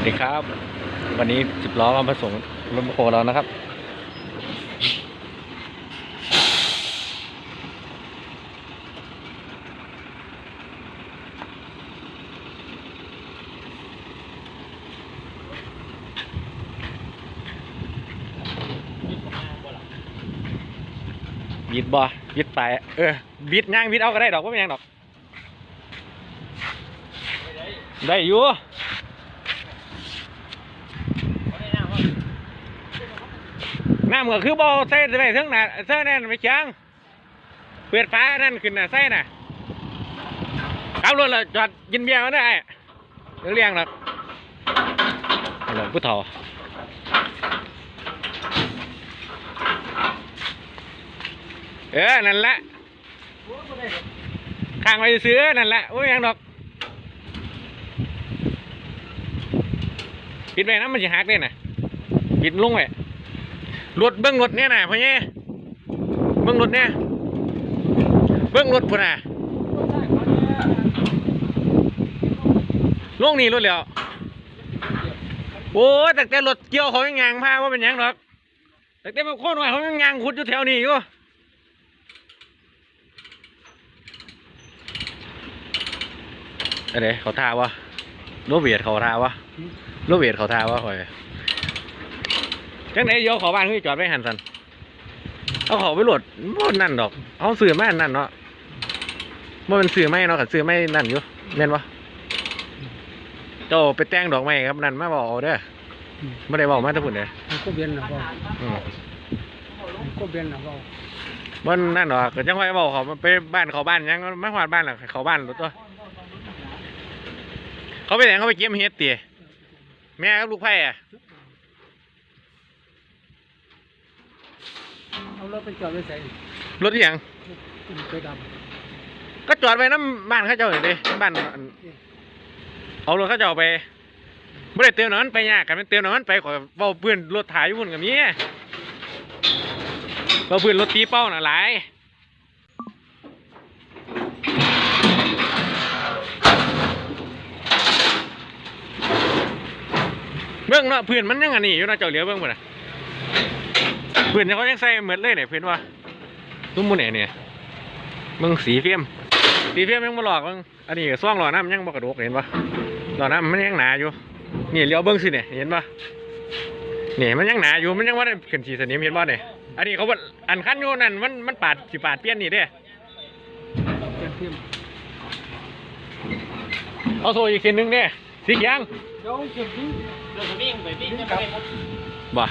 วัสดีครับ วันนี้สิบล้อมาผสมรถโคเรานะครับ บิดบอบิดไปเออ บิดย่างบิดเอาก็ได้ดอกว่าเป็นยังดอก ได้อยู่ น้ำก็คือบอใส่ไปเทั้งหน้าเส้นนั่นไม่เชียงเปิดฟ้านั่นขึ้นน่ะใส่น่ะขับรถเลยจอดกินเบียร์มาได้เดี๋ยวเลี้ยงหรอกฮัลโหลผู้เฒ่าเออ นั่นแหละ ข้างไปซื้อ นั่นแหละ โอ้ยยังดอกปิดไปนะมันจะหักเลยน่ะปิดลงไว้ รถเบิ้งรถเนี่ยนะพ่อเนี่ยเบิ้งรถเนี่ยเบิ้งรถพุ่นน่ะลงนี่รถแล้วโอ้แต่แต่รถเกี่ยวเขายังยางพาว่าเป็นยังหรอกแต่แต่บางคนว่าเขายังยางขุดอยู่แถวนี้อยู่อะไรเขาทาวะโรเบียดเขาทาวะโรเบียดเขาทาวะคอย จังไหนโยขอบ้านคือจอดไว้หันสันเอาเขาไปโหลดบ่นั่นดอก เอาสื่อไม่นั่นเนาะบ่เป็นสื่อไม่เนาะกับสื่อไม่นั่นอยู่แม่นปะเจ้าไปแต่งดอกไม้ครับนั่นมาบอกเอาเด้อไม่ได้บอกมาทั้งหมดเลยมันก็เบียนนะเบาอืมมันก็เบียนนะเบาบ่นั่นดอกก็จังไว้บอกเขาไปบ้านเขาบ้านยังไม่หอดบ้านหรอกเขาบ้านรถตัวเขาไปไหนเขาไปเก็บเฮ็ดตีแม่กับลูกไผ่อะ เอา รถไปจอดไว้ใส่รถอหย่างไปดก็จอดไว้น้ำบ้านเขาเจ้าอยู่ดิบ้านอันเอารถเขาเจ้าไปไม่ได้เติมน้ำมันไปยากกันมันเติมน้ำมันไปขอเบาปืนรถถ่ายอยู่พุ่นกับนี้เบาปืนรถตีเป้าน่ะหลายเบื้องเนาะเพื่อนมันยังอันนี้อยู่เนาะเจ้าเหลียวเบื้องพุ่นน่ะเพื่อนเขายังใส่เหมือนเลยเนี่ยเพื่อนว่าตุ้มมุนเนี่ยเนี่ยเบิ่งสีเฟียมสีเฟียมยังบ่หลอกมึงอันนี้ก็ซ่องหล่อน้ำยังบ่กระดกเห็นปะหล่อน้ำมันยังหนาอยู่นี่เลี้ยวเบิ้งสิเนี่ยเห็นปะนี่มันยังหนาอยู่มันยังว่าได้ขึ้นสีสนิมเห็นปะเนี่ยอันนี้เขาว่าอันขั้นอยู่นั่นมันมันปาดสิปาดเปลี่ยนนี่เด้ำเปลี่ยนเทียมเอาโซ่อีกสินหนึงเด้สีเขียงเดี๋ยวเก็บทิ้งเราจะวิ่งไปวิ่งจะไปหมดบ่